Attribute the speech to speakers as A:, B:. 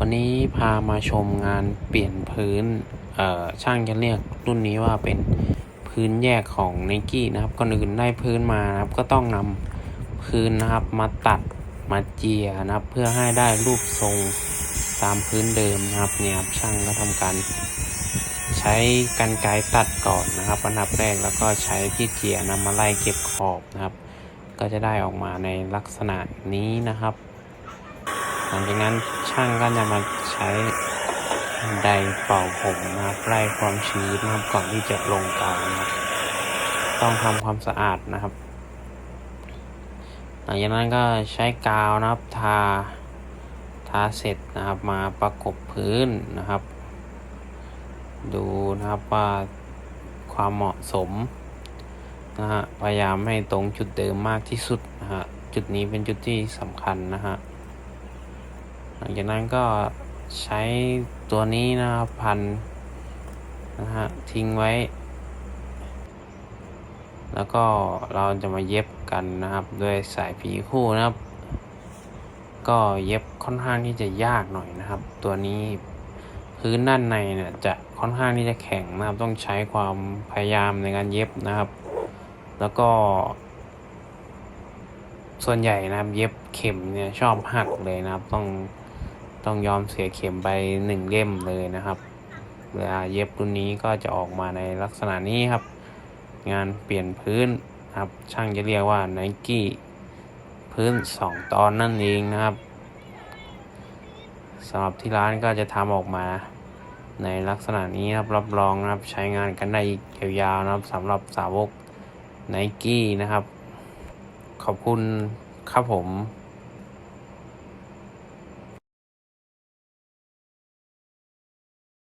A: วันนี้พามาชมงานเปลี่ยนพื้นช่างจะเรียกรุ่นนี้ว่าเป็นพื้นแยกของ n i กี้นะครับก่อนอื่นได้พื้นมานะครับก็ต้องนำพื้นนะครับมาตัดมาเจียนะครับ เพื่อให้ได้รูปทรงตามพื้นเดิมนะครับเนี่ยครับช่างก็ทำการใช้กันไกรตัดก่อนนะครับอันดับแรกแล้วก็ใช้ที่เจียนำมาไล่เก็บขอบนะครับ ก็จะได้ออกมาในลักษณะนี้นะครับ หลังจากนั้นช่างก็จะมาใช้ไดเป่าผมนะครับไล่ความชื้นนะครับก่อนที่จะลงกาวนะครับ ต้องทำความสะอาดนะครับ หลังจากนั้นก็ใช้กาวนะครับทาทาเสร็จนะครับมาประกบพื้นนะครับ ดูนะครับว่าความเหมาะสมนะฮะพยายามให้ตรงจุดเดิมมากที่สุดนะฮะจุดนี้เป็นจุดที่สำคัญนะฮะ หลังจากนั้นก็ใช้ตัวนี้นะครับพันนะฮะทิ้งไว้ แล้วก็เราจะมาเย็บกันนะครับ ด้วยสายผีคู่นะครับ ก็เย็บค่อนข้างที่จะยากหน่อยนะครับ ตัวนี้พื้นด้านในเนี่ยจะค่อนข้างที่จะแข็งนะครับ ต้องใช้ความพยายามในการเย็บนะครับ แล้วก็ ส่วนใหญ่นะครับ เย็บเข็มเนี่ยชอบหักเลยนะครับต้อง ต้องยอมเสียเข็มไปหนึ่งเล่มเลยนะครับเวลาเย็บรุ่นนี้ก็จะออกมาในลักษณะนี้ครับ งานเปลี่ยนพื้นครับช่างจะเรียกว่าไนกี้พื้นสองตอนนั่นเองนะครับสำหรับที่ร้านก็จะทำออกมาในลักษณะนี้ครับรับรองนะครับใช้งานกันได้อีกยาวๆนะครับสำหรับสาวกไนกี้นะครับ ขอบคุณครับผม